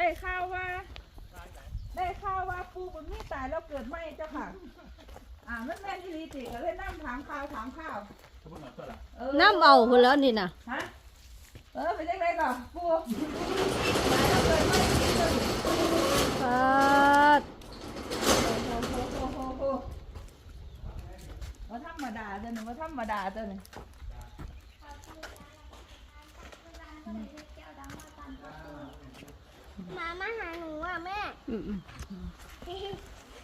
ได้ข่าวว่า ได้ข่าวว่าปูบุญมีตายแล้วเกิดไม่เจ้าค่ะ อ่าแม่แม่ที่รีติก็เลยนั่งถามข่าวถามข่าวเออน้ำเอาพุ่นแล้วนี่น่ะฮะเออเป็นยังไงก่อนปูตายแล้วเกิดไม่เกิดปาดโอ้โหโอ้โหโอ้โหว่าธรรมดาเจ้าหนึ่งว่าธรรมดาเจ้าหนึ่ง มามาหาหนูอะแม่อืม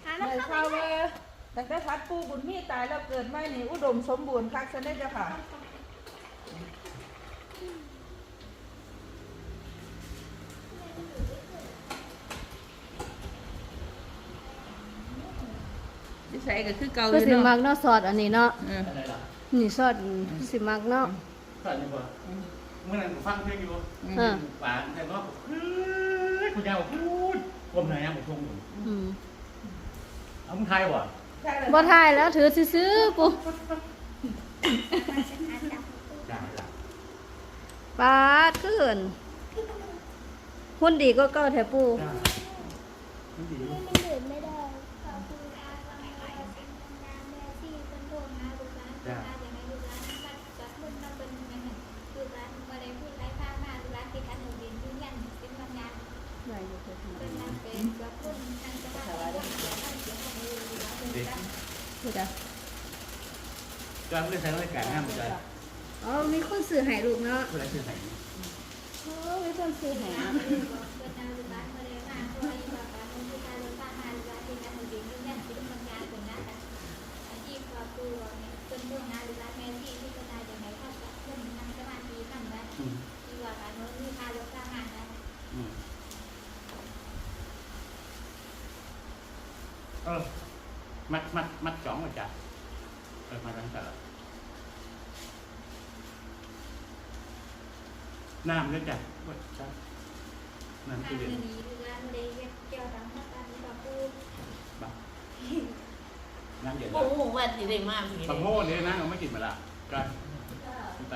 หาแล้วได้เข้าข่าวไปว่าตั้งแต่พัดปูบุญมีตายแล้วเกิดไม่นี่อุดมสมบูรณ์คักซะได้เจ้าค่ะ นิสัยก็คือเก่าอก็ยู่สิมัเนาะกเนาะซอสอันนี้เนาะเอออะไรล่ะนี่ซอสสิมักเนาะก็อยู่บ่เมื่อนั้นผมฟังเพลงอยู่อ่าป่าแต่ว่าเฮ้ ยคุณยายบอกพูดกลมไหนอะผมชงอยู่อืมเอามึงไทยบ่ใช่เลยบ่ทายแล้วถือซื้อๆปุ๊ได้ละปาดเกินหุ่นดีก็เก่าแท้ปูได้มันดีไม่ไม่ดื่มไม่ได้ นี่ยเป็นพวกงานลูกหลานแม่ที่พิจารณาอย่างไรเข้ากับเพื่อนนั่งสมาธินั่งได้อืมดีกว่าการโน้นมีค่าเลือกตั้งงานนะอืมเออมัดมัดมัดจ่องมาจ้ะเออมาตั้งแต่ น้ำด้วยจ้ะว่าจ้ะน้ำทาที่งเย็นนี้ลูกหลานไม่ได้เก็บเยวตังค์มาตามนี้บอกพูดบักน้ำเย็นโอ้โหว่าสิได้มากพี่บักโม่เนี่ยนะเราไม่กินมาละก็ไป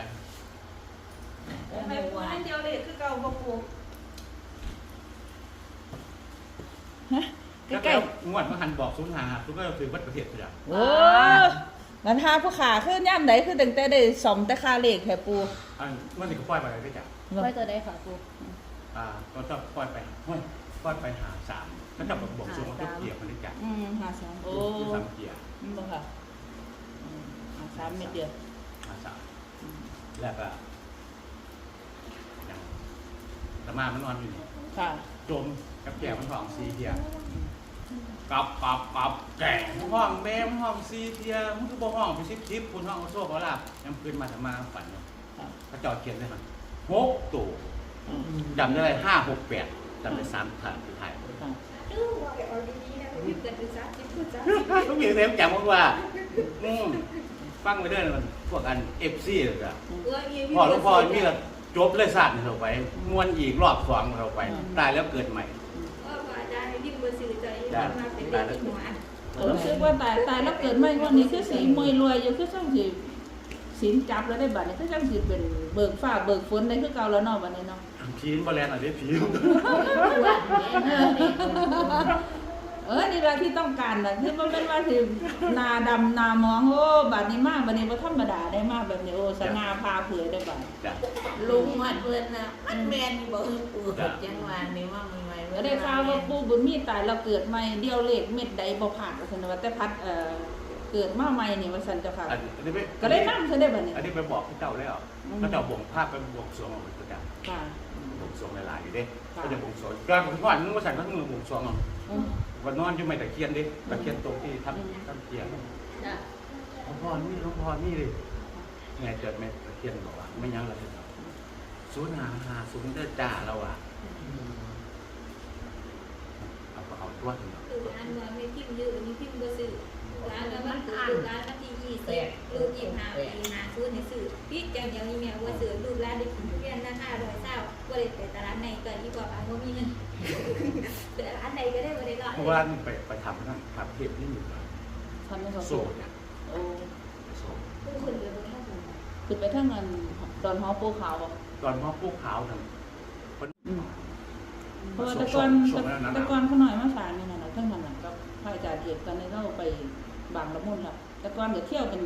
ไมปูนั่นเดียวเลยคือเก่าบ่ปูฮะแล้วใกล้ก็งวดมาหันบอกศูนย์หาทุกก็ถือวัดประเทศไปจ้ะโอ้ งั้นหาผู้ขาขึ้นย่ำไหนคือตั้งแต่ได้สอมแต่คาเลขแค่ปูอันเมื่อนี้ก็ปล่อยไปเลยได้จ้ะไว้ตัวใดค่ะปูอ่าก็ต้องปล่อยไปห้อยปล่อยไปหาสามแล้วจับบอกสูงว่าทุกเกียร์มันได้จ้ะอืมหาสามโอ้ทุกสามเกียร์อืมบ่ค่ะอืมหาสามเม็ดเดียวหาสามแล้วก็อย่างตะมามันนอนอยู่นี่ค่ะจมกับแก่มันห้องซีเทีย กับกับกับแก่ห้องแม่ห้องซีเทียมันคือบ่ห้องไปซิบซิบคุณห้องโซ่เขาลาบยังคืนมาทำมาฝันเนาะครับพระเจอดเขียนได้ไหมหกตัวจำได้เลยห้าหกแปดจำได้สามฐานคือไทยดูว่าไปเอาดีๆนะพี่เกิดเป็นจ้าจิ๊บพูดจ้าต้องมีเทมจำว่าอืมฟังไปเด้อมันพวกกันเอฟซีเลยจ้ะเออมีพอหลวงพ่อมีละจบเลยสัตว์เราไปมวนอีกรอบสองเราไป ตายแล้วเกิดใหม่ว่าอาจารย์ที่เบอร์สื่อ จมาเป็นเด็กหัวรู้สึกว่าตายตายแล้วเกิดไม่วันนี้คือสีมวยรวยอยู่คือช่างสีสินจับแล้วได้บัตรนี่คือช่างสีเป็นเบิกฟ้าเบิกฝนได้คือเก่าแล้วเนาะบัดนี้เนาะผีนบอลแลนอะไรผี เออนี่ละที่ต้องการน่ะคือมันเป็นว่าสินาดำนามองโอ้บัดนี้มากบัดนี้บ่ธรรมดาได้มากแบบนี้โอ้สง่าพาเผยได้บัดจ้ะลุงวัดเพื่อนนะมันแมนบอกให้ปู่จังหวะนี้ว่ามันไม่ก็ได้ข่าวว่าปู่บุญมีตายแล้วเกิดใหม่เดียวเลขเม็ดใดบ่ผ่านว่าซั่นว่าแต่พัดเอ่อเกิดมาใหม่นี่ว่าซั่นเจ้าค่ะอันนี้ไปก็ได้นำซะได้บัดนี้อันนี้ไปบอกพี่เจ้าแล้วอืมก็เจ้าบ่งภาพไปบวงสรวงเอาไปประจค่ะำบวงสรวงหลายๆอยู่เด้ค่ะก็จะบวงสรวงก่อนผมก่อนนึกว่าสั่งทั้งมือบวงสรวงเอาอืม วันนอนอยู่ไม่ตะเคียนเด้ตะเคียนตรงที่ทำทำเคียนจ้ะหลวงพ่อนี่หลวงพ่อนี่เลยไงเจอแม่ตะเคียนบอกว่าไม่ยั้งเลยศูนย์หาหาศูนย์เด้อจ้าเราอะเอาก็เอาตัวถึงคืออันว่าไม่พิมพ์เยอะนี่พิมพ์เบอร์สื่อ ร้านแล้วมันคือร้านที่ยี่สิบลูกยี่ห้าปีหาซื้อในสื่อพี่จังอย่างนี้แม่ว่าสื่อลูกร้านได้กินเพี้ยนนะห้าร้อยเศร้าก็เลยไปตลาดในก็ดีกว่าว่ามีเงินแต่ร้านในก็ได้บ่ได้รอดเพราะว่าไปไปทำนั่นทำเทปนี่อยู่ทำให้เขาโสดเนี่ยโอ้โสดผู้คนเดียวบ่ได้ถูกขึ้นไปทางนั้นดอนหอปูขาวบ่ตอนมอปูขาวทางอืมมเพราะว่าแต่ก่อนส่งแล้วนะแต่ก่อนเขาหน่อยมาสารนี่นั่นน่ะทั้งนั้นน่ะกับพระอาจารย์เอกตอนนี้เราไป บางละมุนละแต่ก่อนก็เที่ยวเป็น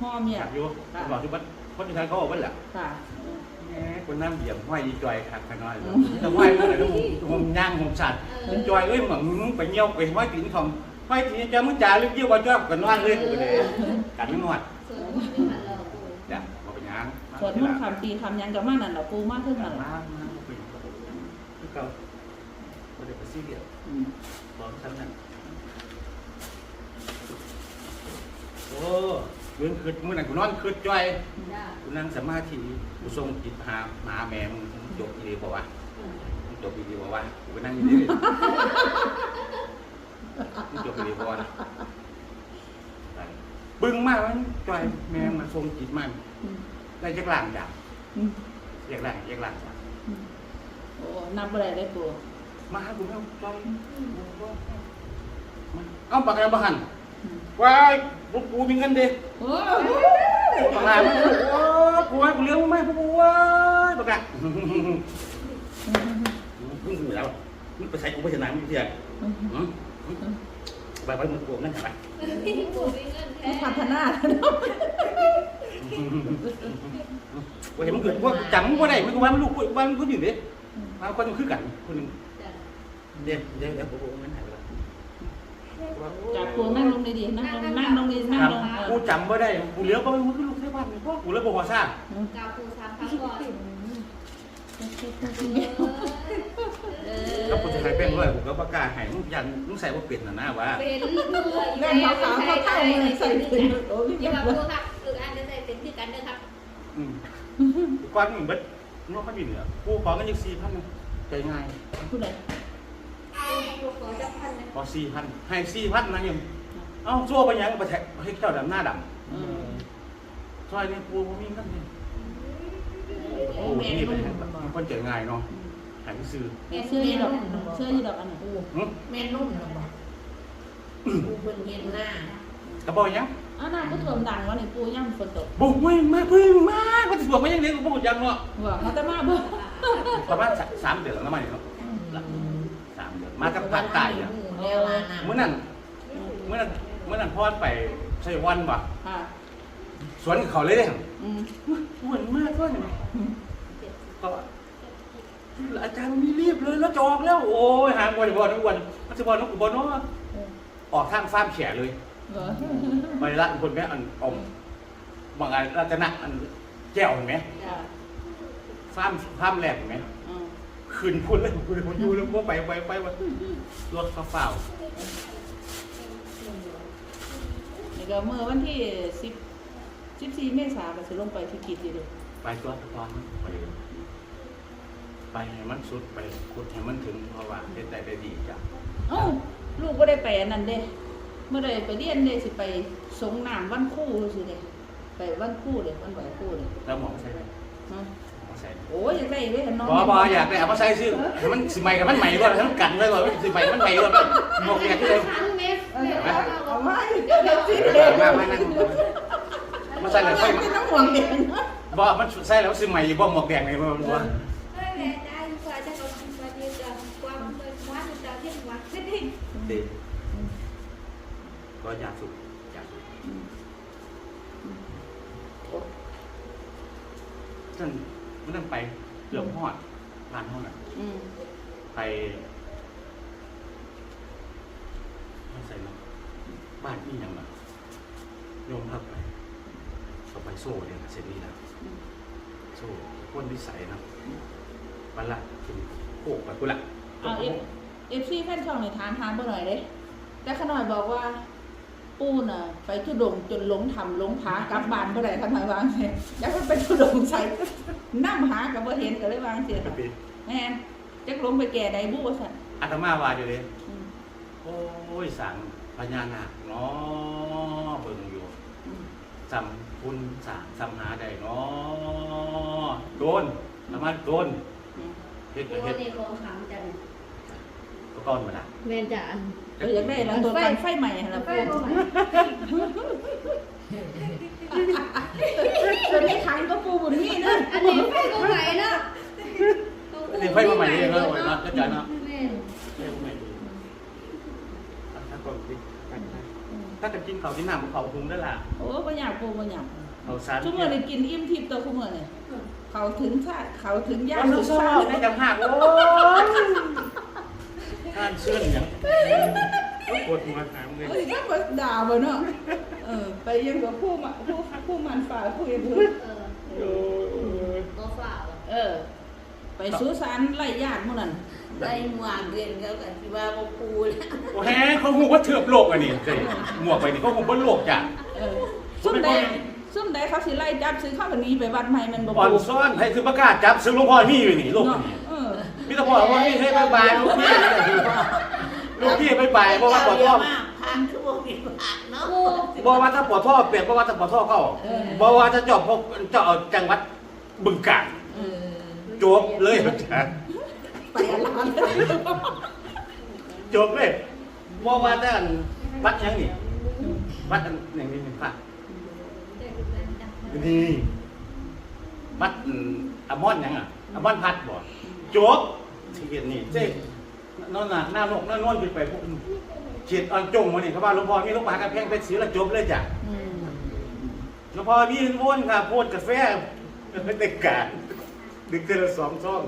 ห่อเมียอยากอยู่บอกที่ว่าคนที่ทานเขาบอกว่าแหละค่ะแหมคนน้ำเหยียบห้อยอีจอยขาดขน้อยแต่ห้อยเมื่อไหร่ต้องผมย่างผมสัตว์จอยเอ้ยเหมือนมึงไปเงี้ยวไปห้อยตีนของห้อยตีนจะมึงจ่าลึกเยี่ยวว่าจ้ากันนอนเลยกูเลยกันไม่หมดส่วนที่ไม่ผ่านเราปูจ้ะมาไปย่างสวดมนต์คำปีคำหยังกับมานั่นล่ะปูมากขึ้นมานั่นล่ะมามาไปที่เก่าไม่ได้ไปซีเรียสอืมบอกฉันนั่น โอ้เรื่องคืดมื่อนั้นกูนอนคืดจ้อยจ้ากูนั่งสมาธิกูทรงจิตหาหาแม่มึงมึงจบอีดีบอกว่ามึงจบอีดีบอกว่ากูไปนั่งอยู่นี่มึงจบอีดีบอกว่าไปบึ้งมากมันจ้อยแม่มาทรงจิตมันอืมได้จักหลังจ้ะอืมเรียกหลังเรียกหลังจ้ะอืมโอ้นับอะไรได้ปูมาหากูไม่เอาจ้อยมาเอาปากกันบ้านอืม ว้ายพวกกูมีเงินดิโอ้ประมาณโอ้กูให้กูเลี้ยงมึงไหมพวกกูว้ายประกาศมึงอยู่แล้วมึงไปใช้กูไปชนะมึงเพียงไปไปมึงกูนั่นไปปูมีเงินแท้พัฒนาแล้วเนาะกูเห็นมึงเกิดว่าจำมึงว่าได้มึงว่ามันลูกกูว่ามันกูอยู่ดิมาคนนึงคือกันคนนึงเดี๋ยวเดี๋ยวเดี๋ยวกูเงินหายไปแล้วจากปูนั่งลงดีๆนั่งลงนั่งลงดีนั่งลงเอกูอจำว่าได้กูเลี้ยงก็มึงคือลูกเทพบ้านพ่อกูเลยบอกว่าซ่ากาปูสามครั้งก่อนเออแล้วกูจะให้เป็นด้วยกูก็ประกาศให้มึงยันมึงใส่ว่าเป็ดน่ะนะว่าเป็นตัวแม่ขาวๆเขาเข้ามือใส่ถึงโอ้ยอย่ามาปูครับคืออันจะใส่เป็นที่กันเด้อครับอืมก้อนมึงเบิดนอกเขาดินเนี่ยกูขอเงินอีกสี่พันนึงใจง่ายผู้ใด ปูขอจะพันนะขอสี่พันให้สี่พันนะยังเอ้าชั่วไปยังไปแทะให้เจ้าดำหน้าดเออำซอยเนี่ยกูบ่มีเงินเลยโอ้โอ้แม่นี่นุ่เป็นมคนเจอง่ายเนาะหายไปซื้อแม่เสื้อยี่ดอกเสื้อยี่ดอกอันไหนปูหึแม่นุ่มนะบอกกูเพิ่งเห็นหน้ากระบอกยังอ้าวน้ำก็ท่วมดังวะนี่ปูย่ำฝนตกบุกไม่มาพึ่งมาก็จะบอกไม่ยังเลี้ยงกูบอกยังเนาะว่าเขาจะมาเบิ่งประมาณสามเดือนแล้วนะมันเนาะสา มเดือนมากับภาคใต้เนี่ยแล้วล่ะนะเมื่อนั้นเมื่อนั้นเมื่อนั้นพ่อไปใช้วันป่ะค่ะสวนเขาเลยเด้อืมอ้วนมากก็เนี่ยก็อาจารย์มีรีบเลยแล้วจอกแล้ว โอ้ยหางบอลบอลทุกวันมันจะบอลนกบอลเนาะออกทางฟาร์มแขเลย เหรอมาละคนแม่อันอมบางอันราชนะอันแก้วเห็นไหมค่ะฟาร์มฟาร์มแหลกเห็นไหมอืม คืนพุ่นเลยคุณคุณอยู่แล้วก็ไปไปไปว่ารถเขาเฝ้านี่ก็เมื่อวันที่สิบสิบสี่เมษายนก็สิลงไปที่กิจอยู่เด้อไปตัวตอนไปไปให้มันสุดไปขุดให้มันถึงเพราะว่าเฮ็ดได้ได้ดีจ้ะเอ้าลูกก็ได้ไปอันนั้นเด้เมื่อใดไปเรียนเด้สิไปสงน้ำวันคู่สิเด้ไปวันคู่เลยวันไหวคู่เลยแล้วหมอใส่ไหมฮะหมอใส่ โอ้ยอยากได้เว้ยน้องบอบออยากได้เอามาใส่ซื้อให้มันสิใหม่กับมันใหม่ก่อนให้มันกันไว้ก่อนสิใหม่กับมันใหม่ก่อนหมวกแดงที่เลยครั้งเมสเอาไว้เดี๋ยวสิเด้มามานั่งมาใส่เลยไฟมาน้ำหวงเด็กบ่มันใส่แล้วสิใหม่บ่หมวกแดงเลยมันบ่เฮ้ยแม่ได้กว่าจะเอามาเดียวจะความเลยว่าจะที่วัดไม่ได้ดีก็อยากสุดอยากสุดท่าน มันนั่นไปเกือบฮอดร้านเฮาน่ะอืมไปไม่ใส่เนาะบ้านนี่ยังแบบโยมทับไปก็ไปโซ่เนี่ยเสร็จนี่แล้วโซ่พ้นวิสัยเนาะวันละถึงโคกไปกูละเอาเอฟเอฟซีแฟนช่องในถามหาบ่หน่อยเด้แต่ขน่อยบอกว่า ปูน่ะไปทุดงจนหลงทำหลงผากลับบ้านบ่ได้ทำไมวางเสียอยากไปทุดงใส่นั่งหากับบ่เห็นก็เลยวางเสียก็ปีแม่นจักลงไปแก่ใดบุว่าซั่นอาตมาว่าอยู่เลยอืมโอ้ยสั่งพญานาคเนาะเบิ่งอยู่อืมจำคุณสั่งจำหาได้เนาะโดนอาตมาโดนอืมเฮ็ดโอ้ก็เฮ็ดนี่ของขังจันก็ก้อนมาละแม่นจะอัน เอออยากได้ละตัวกันไฟใหม่ละปูตัวนี้ขายก็ปูบุญนี่นะอันนี้ไฟตรงไหนนะนี่ไฟมาใหม่เองแล้วนะก็จานนะถ้าจะกินเขาที่หนามเขาคุ้มได้ล่ะโอ้ก็อยากปูก็อยากเขาซัดชั่วโมงเลยกินอิ่มทิพย์ตัวคุ้มเลยเขาถึงชาเขาถึงย่างสุดชาติไม่จำหักโอ้ ท่านเชื่อนหยังปวดหัวถามเลยเอ้ยถ้าว่าด่าบ่เนาะเออไปยังกับผู้มาผู้ผู้มันฝ่าผู้ยังผู้เออโอ้ยบ่ฝ่าวเออ ไปสุสานไล่ญาติหมู่นั่นได้หมวกเรียนเขาก็สิว่าบ่ปูแล้วโอ้แฮเขาหูว่าเถือบโลกอันนี้เจ้หมวกไปนี่เขาหูว่าโลกจ้ะเออซุ่มใดซุ่มใดเขาสิไล่จับซื้อข้าววันนี้ไปวัดใหม่มันบ่อ่อนปูซ้อนให้คือประกาศจับซื้อหลวงพ่อนี่อยู่นี่โลกเนาะนี่ เออมีแต่พ่อว่านี่ให้บายบายลูกพี่ลูกพี่บายบายเพราะว่าปวดท้องทางคือบ่มีปากเนาะบอกว่าถ้าปวดท่อเปลี่ยนบอกว่าถ้าปวดท่อเข้าบอกว่าจะเจาะพวกเจาะจังหวัดบึงกาฬเออจบเลยจ้ะไปอลานจบเลยบอกว่าแต่อันวัดยังนี่วัดอันอย่างนี้เป็นพระได้ลูกหลานจำได้นี่วัดอืมอมอนยังอะอมอนพัดบ่จบ ที่เห็นนี่เจ๊นอนหนักหน้านกหน้านวลขึ้นไปพวกเขียดอันจงมานี่เขาว่าหลวงพ่อมีลูกปลากระแพงเป็นสีละจบเลยจ้ะอืมหลวงพ่อมีวนค่ะโพดกาแฟเป็นเด็กกาดดึกเดือนละสองซอง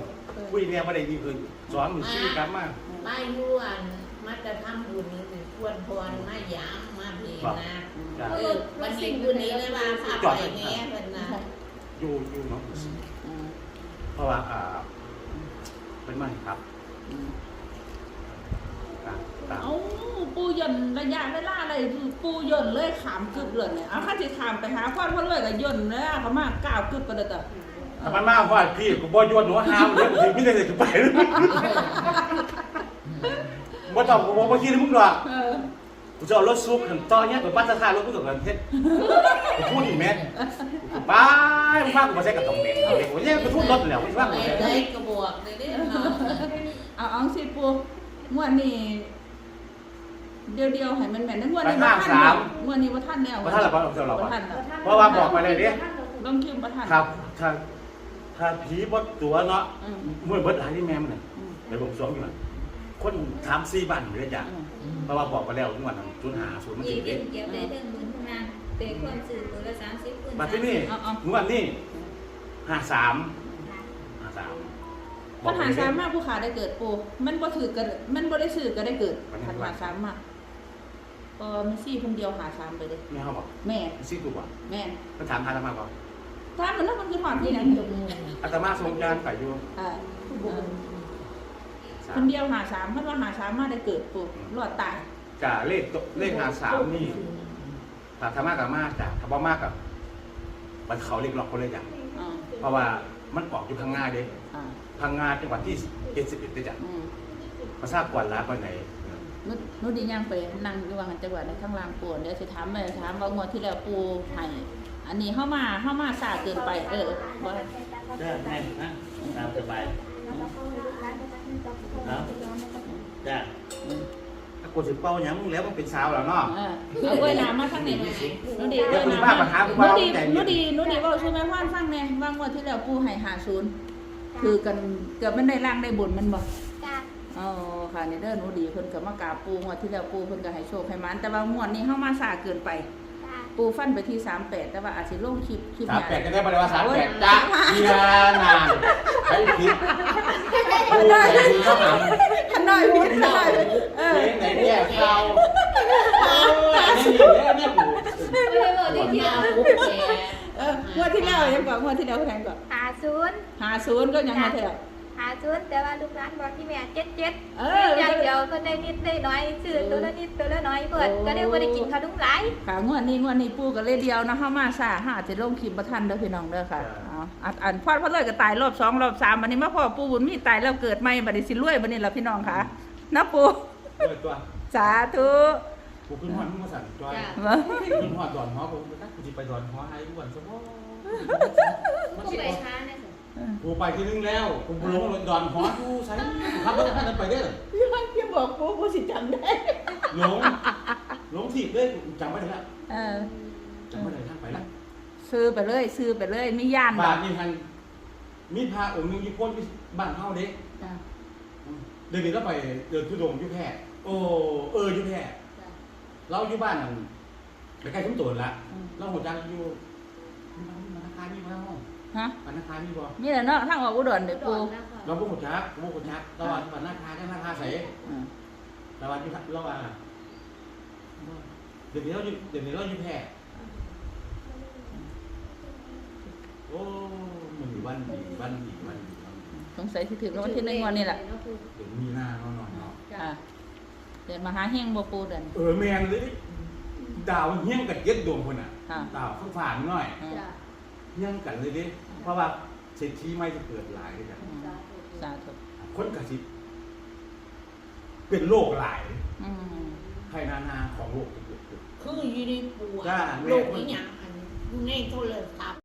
คุยเนี่ยไม่ได้ดีคืนสอนมันชื่อกลับมามาอยู่อันมาจะทำบุญนี่ชวนพรมายามมาเพลงนะจ้ะเออวันนี้คืนนี้เลยว่าพาไปแง่เพิ่นนะอยู่อยู่เนาะอืมเพราะว่าอ่า เป็นไม่ครับอืมตามตามเอาปูหย่นระยะเวลาอะไรปูหย่นเลยขามกึบเลยเนี่ยเอาข้าจะขามไปหาพ่อพ่อเลยก็ย่นเล้วเขามากก้าวกึบไปเลยแต่อถ้ามันมาว่าพี่กูบ่ยวนหนูห้ามเลยถึงไม่ได้จะไปบ่ต้องกูบ่คิดมึงหรอกเออ กูจะเอารถซุกขันต่อเนี้ยไปปัสสาวะรถกูต้องกันเฮ็ดกูพูดอีกแม่ไปมึงพากูมาใช้กับตรงนี้เอาเด็กกูเนี่ยกูพูดรถแล้วมึงพากูไปมาใช้ได้กระบอกเลยเด้เนาะเอาเอาสิปูงวดนี้เดียวเดียวๆให้มันแม่นนะงวดนี้บ่ทันแล้วงวดนี้บ่ทันแล้วว่าถ้าเราบ่เราเราบ่ทันแล้วเพราะว่าบอกไปเลยดิลงคิวบ่ทันครับถ้าถ้าผีบดตัวเนาะอืมมวยเบิดหลายที่แม่มันน่ะอืมในผมสวงอยู่น่ะ คนถามซีบ้านอยู่เลยจ้ะอืมเพราะว่าบอกไปแล้วทุกวันศูนย์หาศูนย์มันยี่สิเก็เด็บเก็บได้เรื่องหมื่นเท่านั้นแต่ความสื่อตัวละ30คนมาที่นี่เมื่อวันนี้ห้าสามห้าสามปัญหาสามมากผู้ขาได้เกิดปูมันบ่ถือก็มันบ่ได้ซื้อก็ได้เกิดปัญหาสามมากก็มันซี่คนเดียวหาสามไปเลยแม่เขาบอกแม่ซีตัวบ่แม่ก็ถามทานมาก่อนถ้ามันนั่นมันคือหอดที่ไหนจบอาตมาทรงยานไปอยู่ อ่าสาคมนเดียวหาสามเพราะว่าหาสามมาได้เกิดปูรอดตายจ่าเลขตเลขหาสามนี่ถ้าธรรมะกับมาจ่าถ้าบ่มากกับมันเขาเรียกหลอกคนเลยอย่างอ่าเพราะว่ามันออกอยู่พังงาเด้อ่าพังงาจังหวัดที่เจ็ดสิบเอ็ดได้จ้ะอืมมาทราบก่อนลาไปไหนนุนุดีย่างไปนั่งอยู่ว่างันจังหวัดในข้างล่างปูเดี๋ยวสิถามไปถามว่างวดที่แล้วปูให้อันนี้เข้ามาเข้ามาสาเกินไป เออบ่ได้แน่นะตามสบาย จ้ะถ้ากูสิเป้าหยังมึงแล้วมึงเป็นสาวแล้วเนาะเออเอาเว้ยน้ำมาทางนี้หน่อยนุดีเดี๋เว้ยวยคุณน้ำป้ามาปัญหาคุณนุป้าดีแต่นุดีนุดีเว่าช่วยแม่พ่อนฟังแน่ว่างวดที่แล้วปูให้หาศูนย์คือกันเกือบมันได้ร่างได้บุญมันบ่จ้าอ๋อค่ะในเด้อหนูดีเพิ่นก็มากราบปูงวดที่แล้วปูเพิ่นก็ให้โชคให้หมันแต่ว่างวดนี้เฮามาสาเกินไปจ้า ปูฟันไปที่38แต่ว่าอาจสิลงคลิปคลิปสามหน้าแปดก็ได้ปฏิวัติสามแปดจ้ะเชียร์นานใช้ผิดโอ้ยดีเข้าหาขน้อยพูดขน้อยเออเพลงไหนเนี่ยเราเออนี่เนี่ยเนี่ยกูไม่ได้บอกที่เที่ยวปุ๊บแกเอองวดที่แล้วยังก่อนงวดที่แล้วแทงก่อนหาศูนย์50ก็ยังมาแถวหาศูนย์แต่ว่าลูกร้านบอกที่แม่เจ็ดเจ็ดเออ อย่างเดียวก็ได้นิดได้น้อยซื้อตัวละนิดตัวละน้อยเปิดก็ได้บ่ได้กินขนมหลาย ค่ะงวดนี้งวดนี้ปูก็เลยเดียวนะเฮามาสาหาจะลงคลิปบ่ทันเด้อพี่น้องเด้อค่ะเอาอันอันพอดพอเลยก็ตายรอบสองรอบสามบัดนี้มาพ่อปูบุญมีตายแล้วเกิดใหม่บัดนี้สิรวยบัดนี้ล่ะพี่น้องค่ะนะปูเออตัวสาธุกูขึ้นหอดมึงมาสั่นจอยจ้ะ ขึ้นหอดดอนหอผมกูจะไปดอนหอให้กูวันสมองผู้ไปช้าเนี่ย กูไปที่นึงแล้วกูลงดอนหอกูใช้ขับรถท่านไปได้ยังยังบอกปูปูสิจำได้หลงหลงถีบเลยจำไม่ได้ละเออจำไม่ได้ทางไปละซื้อไปเลย ซื้อไปเลยมีย่านบาทนี่ทันมีพระองค์นึงยี่พ้นบ้านเฮาเด็กจ้ะเดินก็ไปเดินทุดงยุแพร่โอ้เออยุแพร่เราอยู่บ้านนั่นไปใกล้ทุ่มตัวละอืมเราหัวจักอยู่ธนาคารนี่มาห้อง ฮะธนาคารนี่บ่มีแต่เนาะทางออกอุดรเด้อปูเราบ่หัวจักบ่หัวจักเราว่าธนาคารธนาคารใสอืมเราว่าอยู่เราว่าเดี๋ยวนี้เราอยู่เดี๋ยวนี้เราอยู่แพร่โอ้มันมีวันดีวันดีวันดีวันดีสงสัยสิถึงรางวัลที่หนึ่งวันนี้แหละเดี๋ยวมีหน้าเนาะเนาะเนาะอ่าเดินมาหาเฮงบ่ปูเดินเออแมนเลยดาวเฮี้ยงกับเย็ดดวงคนน่ะค่ะดาวข้างฝ่าหน่อยอืม เฮี้ยงกันเลยดิเพราะว่าเศรษฐีไม่จะเกิดหลายด้วยกันอืมสาธุคนกระสิบเป็นโรคหลายอืมภัยนานาของโลกจะเกิดขึ้นคืออยู่ในปัวจ้าแม่โลกนี้หยังอันอยู่ในโทรศัพท์